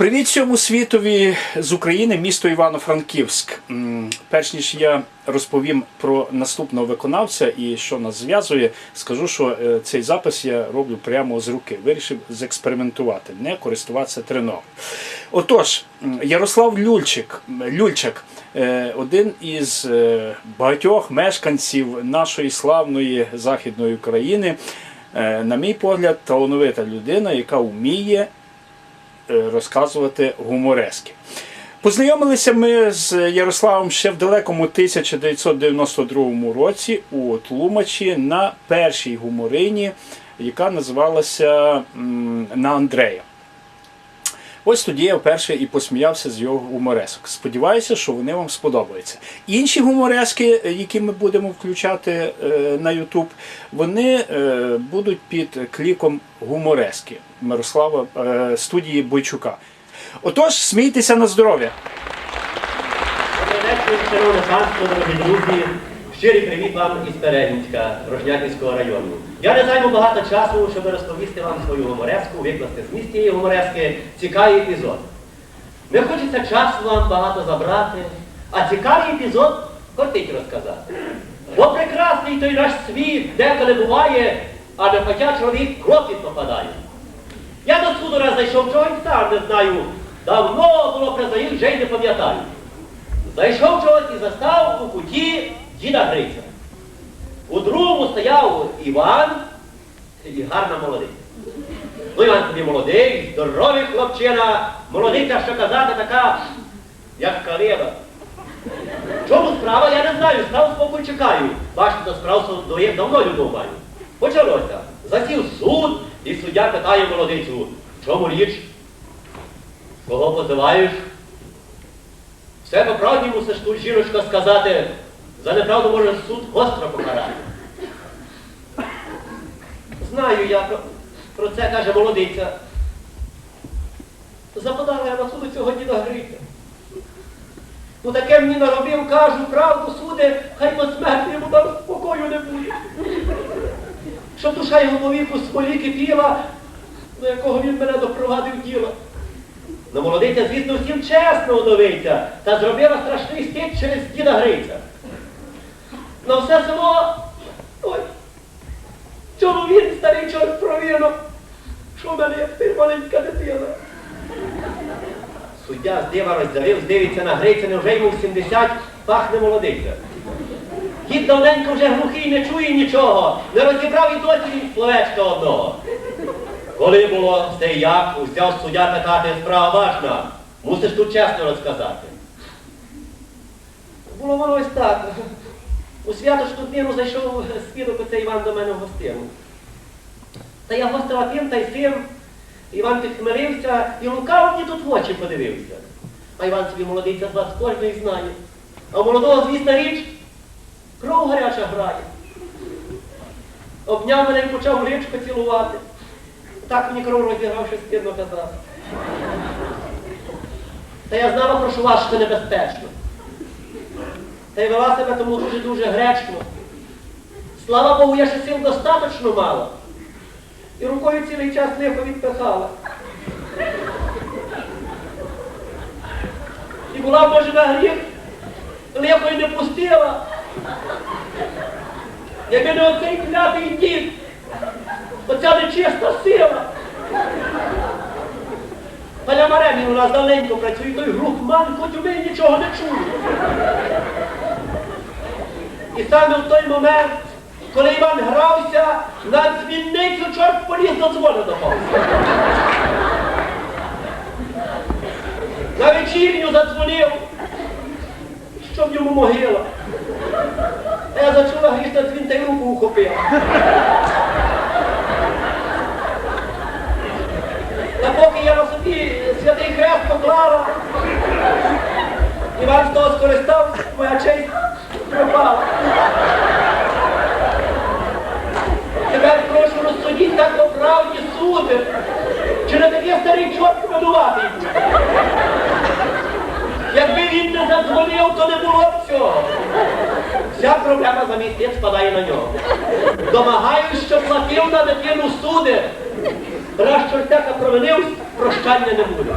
Привіт всьому світові з України, місто Івано-Франківськ. Перш ніж я розповім про наступного виконавця і що нас зв'язує, скажу, що е, цей запис я роблю прямо з руки. Вирішив зекспериментувати, не користуватися треногом. Отож, Ярослав Люльчик, Люльчик е, один із е, багатьох мешканців нашої славної західної України. На мій погляд, талановита людина, яка вміє розказувати гуморески. Познайомилися ми з Ярославом ще в далекому 1992 році у Тлумачі на першій гуморині, яка називалася На Андрея. Ось тоді я вперше і посміявся з його гуморесок. Сподіваюся, що вони вам сподобаються. Інші гуморески, е, які ми будемо включати е, на YouTube, вони е, будуть під кліком гуморески Мирослава студії Бойчука. Отож, смійтеся на здоров'я! Дорогі друзі. Щирий привіт вам із Перегінська, Рожнятинського району. Я не займу багато часу, щоб розповісти вам свою гумореску, викласти зміст цієї гуморески, цікавий епізод. Не хочеться часу вам багато забрати, а цікавий епізод хотить розказати. Бо прекрасний той наш світ деколи буває, а не хоча чоловік кропіт попадає. Я до суду раз зайшов, чого й сам не знаю. Давно було признають, вже й не пам'ятаю. Зайшов чогось і застав у куті діда Гриця. У другому стояв Іван і гарна молодиця. Ну, Іван собі молодий, здоровий хлопчина, молодиця, що казати, така, як калива. Чому справа, я не знаю, став спокій чекаю. Бачите, до справ давно любов маю. Почалося. Засів суд, і суддя питає молодицю, в чому річ? Кого позиваєш? Все по правді мусиш тут, жіночка, сказати. За неправду може суд гостро покарати. Знаю я про, про це, каже молодиця. Западала я на суду цього діда Гриця. Ну таке мені наробив, кажу, правду суде, хай по смерті йому там спокою не буде. Щоб душа його повіку з полі кипіла, до якого він мене допровадив діло. Ну, молодиця, звісно, всім чесно удовиця, та зробила страшний стіт через діда Гриця. На все село, ой, чому він, старий чорт, провірно, що в мене як ти маленька дитина. Суддя з дива роздявив, дивиться на Гриця, невже йому в 70 пахне молодиця. Дід давненько вже глухий не чує нічого, не розібрав і досі словечка одного. Коли було все як, узяв суддя питати, справа важна. Мусиш тут чесно розказати. Було воно ось так. У святочну днину зайшов свідок оцей Іван до мене в гостину. Та я гостила тим та й сим. Іван підхмерився і лукаво мені тут в очі подивився. А Іван собі молодиця з вас кожний знає. А у молодого, звісна річ, кров гаряча грає. Обняв мене і почав річку цілувати. Так мені кров розіграв, що стидно казав. Та я знала, прошу вас, що небезпечно. Та й вела себе тому дуже-дуже гречно. Слава Богу, я ще сил достаточно мала. І рукою цілий час лихо відпихала. І була, на гріх, лихо й не пустила. Якби не оцей клятий дід, оця нечиста сила. Паня Маремін у нас давненько працює, той глухман, хоч у мене нічого не чує. І саме в той момент, коли Іван грався, на дзвінницю чорт поліз до дзвону допав. На вечірню задзвонив, щоб йому могила. А я зачула грішна дзвін та й руку ухопила. Та поки я на собі святий хрест поклала, Іван з того скористався, моя честь пропала. Розсудіть так по правді суди. Чи не такий старий чорт винуватий? Якби він не задзвонив, то не було б цього. Вся проблема за місяць спадає на нього. Домагаюсь, що платив на дитину суди. Раз чортяка провинився, прощання не буде.